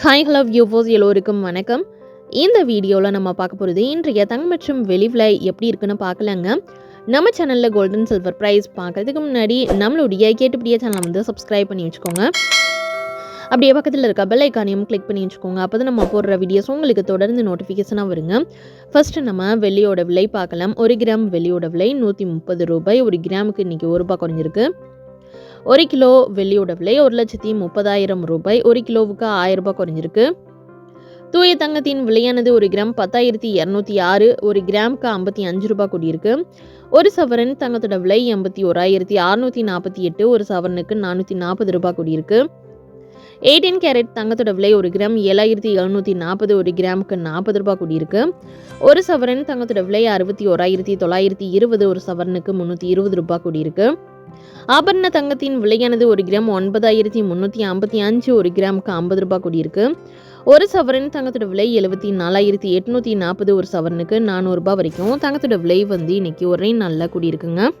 Hi hello viewers எல்லோருக்கும் வணக்கம். இந்த வீடியோவில் நம்ம பார்க்க போகிறது இன்றைய தங்க மற்றும் வெளி விலை எப்படி இருக்குன்னு பார்க்கலாங்க. நம்ம சேனலில் கோல்டன் சில்வர் ப்ரைஸ் பார்க்குறதுக்கு முன்னாடி நம்மளுடைய கேட்டுப்படியே சேனலை வந்து சப்ஸ்கிரைப் பண்ணி வச்சுக்கோங்க. அப்படியே பக்கத்தில் இருக்க பெல் ஐக்கானையும் கிளிக் பண்ணி வச்சுக்கோங்க. அப்போ தான் நம்ம போடுற வீடியோஸ் உங்களுக்கு தொடர்ந்து நோட்டிஃபிகேஷனாக வருங்க. ஃபஸ்ட்டு நம்ம வெள்ளியோட விலை பார்க்கலாம். ஒரு கிராம் வெள்ளியோட விலை நூற்றி முப்பது ரூபாய். ஒரு கிராமுக்கு இன்றைக்கி ஒரு ரூபாய் குறைஞ்சிருக்கு. ஒரு கிலோ வெள்ளியோட விலை ஒரு லட்சத்தி முப்பதாயிரம் ரூபாய் ஒரு கிலோவுக்கு ஆயிரம் ரூபாய் குறைஞ்சிருக்கு. தூய தங்கத்தின் விலையானது ஒரு கிராம் பத்தாயிரத்தி இரநூத்தி ஆறு ஒரு கிராமுக்கு ஐம்பத்தி அஞ்சு ரூபாய் கூடியிருக்கு. ஒரு சவரன் தங்கத்தோட விலை எண்பத்தி ஓராயிரத்தி அறுநூத்தி நாற்பத்தி எட்டு ஒரு சவரனுக்கு நானூற்றி நாற்பது ரூபாய் கூடியிருக்கு. எயிட்டீன் கேரட் தங்கத்தோட விலை ஒரு கிராம் ஏழாயிரத்தி எழுநூற்றி நாற்பது ஒரு கிராமுக்கு நாற்பது ரூபாய் கூடியிருக்கு. ஒரு சவரன் தங்கத்தோட விலை அறுபத்தி ஓராயிரத்தி தொள்ளாயிரத்தி இருபது ஒரு சவரனுக்கு முந்நூற்றி இருபது ரூபாய் கூடியிருக்கு. ஆபரண தங்கத்தின் விலையானது ஒரு கிராம் ஒன்பதாயிரத்தி முந்நூற்றி ஐம்பத்தி அஞ்சு ஒரு கிராமுக்கு ஐம்பது ரூபாய் கூடியிருக்கு. ஒரு சவரன் தங்கத்தோட விலை எழுபத்தி நாலாயிரத்தி எட்நூற்றி நாற்பது ஒரு சவரனுக்கு நானூறுரூபா வரைக்கும் தங்கத்தோட விலை வந்து இன்னைக்கு ஒரே நாளில் கூடியிருக்குங்க.